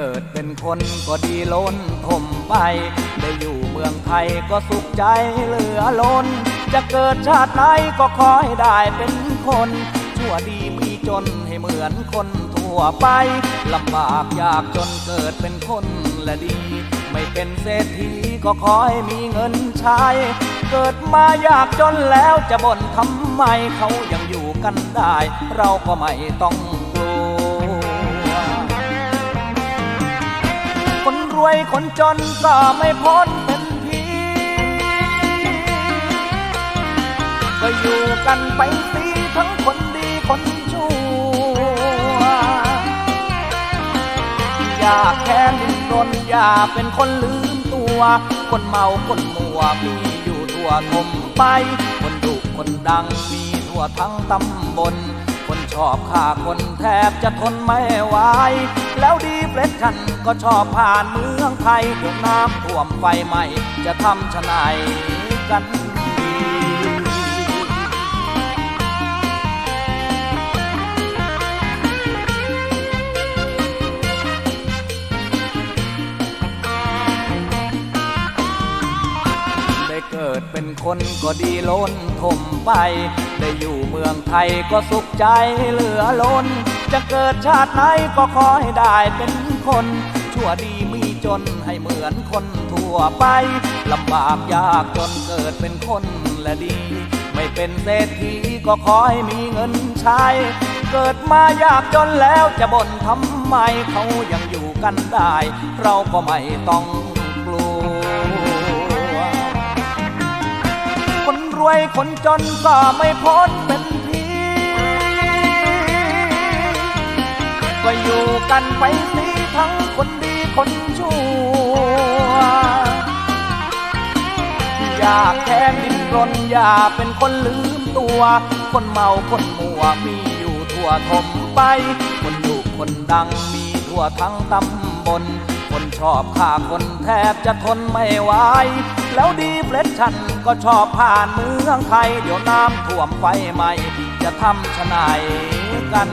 เกิดเป็นคนก็ดีล้นทมไป ได้อยู่เมืองไทยก็สุขใจเหลือล้น จะเกิดชาติไหนก็ขอให้ได้เป็นคน ชั่วดีมีจนให้เหมือนคนทั่วไปลำบากยากจนเกิดเป็นคนและดี ไม่เป็นเศรษฐีก็ขอให้มีเงินใช้ เกิดมายากจนแล้วจะบ่นทำไมเขายังอยู่กันได้ เราก็ไม่ต้อง วยคนจนก็ไม่พ้นเป็นผีก็อยู่กันไปสิทั้งคนดีคนชั่ว อย่าแค้นดิ้นรนอย่าเป็นคนลืมตัว คนเมาคนมัวมีอยู่ทั่วทมไป คนดุคนดังมีทั่วทั้งตำบล คนชอบฆ่าคนแทบจะทนไม่ไหว แล้วดีเฟรชชันก็ชอบผ่านเมืองไทยเดี๋ยวน้ำท่วมไฟไหม้จะทำชะไหนกันได้เกิดเป็นคนก็ดีล้นทมไป ได้อยู่เมืองไทยก็สุขใจเหลือล้น จะเกิดชาติไหนก็ขอให้ได้เป็นคน ชั่วดีมีจนให้เหมือนคนทั่วไปลำบากยากจนเกิดเป็นคนและดี ไม่เป็นเศรษฐีก็ขอให้มีเงินใช้เกิดมายากจนแล้วจะบ่นทำไมเขายังอยู่กันได้ เราก็ไม่ต้องกลัว คนรวยคนจนก็ไม่พ้นเป็น ก็อยู่กันไปสิทั้งคนดีคนชั่ว อย่าแค้นดิ้นรนอย่าเป็นคนลืมตัว คนเมาคนมัวมีอยู่ทั่วทมไป คนดุคนดังมีทั่วทั้งตำบล คนชอบฆ่าคนแทบจะทนไม่ไหวแล้วดีเฟลชชันก็ชอบผ่านเมืองไทย เดี๋ยวน้ำท่วมไฟไหมจะทำชะไหนายกัน